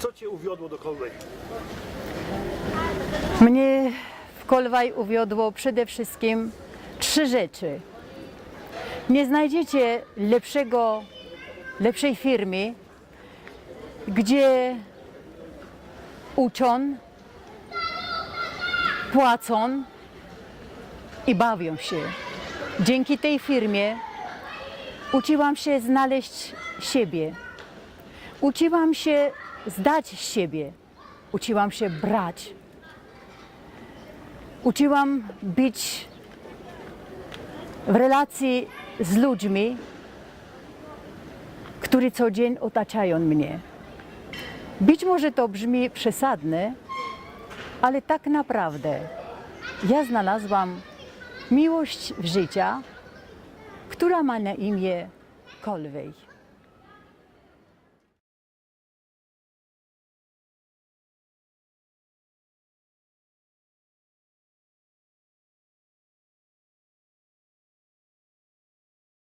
Co Cię uwiodło do Kolwej? Mnie w Kolwaj uwiodło przede wszystkim trzy rzeczy. Nie znajdziecie lepszego, lepszej firmy, gdzie uczą, płacą i bawią się. Dzięki tej firmie uczyłam się znaleźć siebie. Uczyłam się zdać siebie. Uczyłam się brać. Uczyłam być w relacji z ludźmi, którzy co dzień otaczają mnie. Być może to brzmi przesadne, ale tak naprawdę ja znalazłam miłość w życia, która ma na imię Kolwej.